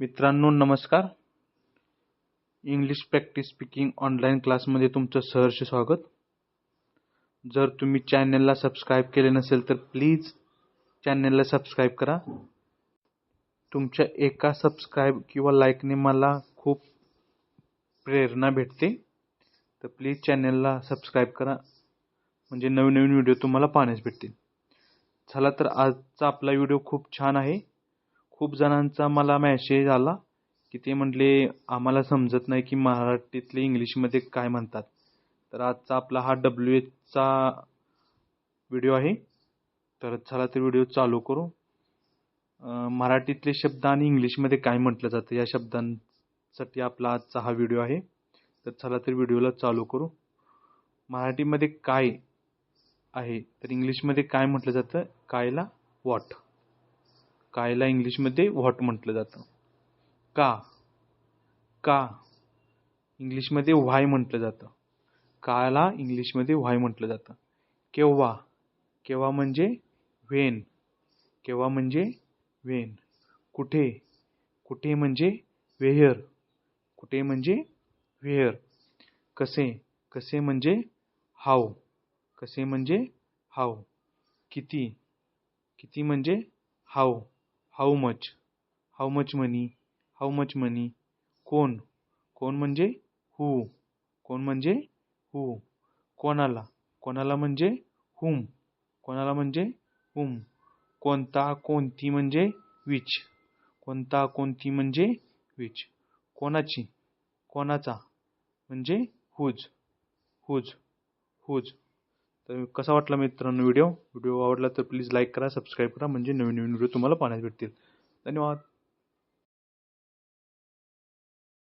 मित्रांनो नमस्कार. English practice speaking online क्लासमध्ये तुमचं सहर्ष स्वागत. जर तुम्ही चॅनलला सबस्क्राईब केले नसेल तर प्लीज चॅनलला सबस्क्राईब करा. तुमच्या एका सबस्क्राईब किंवा लाईकने मला खूप प्रेरणा भेटते. तर प्लीज चॅनलला सबस्क्राईब करा. म्हणजे नवीन नवीन व्हिडिओ तुम्हाला पाहण्यास भेटतील. चला तर आजचा आपला व्हिडिओ खूप छान आहे. खूप जणांचा मला मॅसेज आला की ते म्हटले आम्हाला समजत नाही की मराठीतले इंग्लिशमध्ये काय म्हणतात. तर आजचा आपला हा डब्ल्यू एचचा व्हिडिओ आहे. तर चला तर व्हिडिओ चालू करू. मराठीतले शब्द आणि इंग्लिशमध्ये काय म्हटलं जातं या शब्दांसाठी आपला आजचा हा व्हिडिओ आहे. तर चला तर व्हिडिओला चालू करू. मराठीमध्ये काय आहे? तर इंग्लिशमध्ये काय म्हटलं जातं? कायला? वॉट कायला इंग्लिशमध्ये व्हॉट म्हटलं जातं. का? का? इंग्लिशमध्ये व्हाय म्हटलं जातं. काला इंग्लिशमध्ये व्हाय म्हटलं जातं. केव्हा? केव्हा म्हणजे व्हेन. केव्हा म्हणजे व्हेन. कुठे? कुठे म्हणजे वेअर कुठे म्हणजे वेअर कसे? कसे म्हणजे हाव कसे म्हणजे हाव किती? किती म्हणजे how how much how much money how much money कोण? कोण म्हणजे हू कोण म्हणजे हू कोणाला? कोणाला म्हणजे हुम कोणाला म्हणजे हुम कोणता कोणती म्हणजे विच कोणता कोणती म्हणजे विच कोणाची? कोणाचा? म्हणजे हुज हुज हुज तर कसा वाटला मित्रांनो व्हिडिओ? व्हिडिओ आवडला तर प्लीज लाईक करा सबस्क्राईब करा म्हणजे नवीन नवीन व्हिडिओ तुम्हाला पाहण्यास भेटतील. धन्यवाद.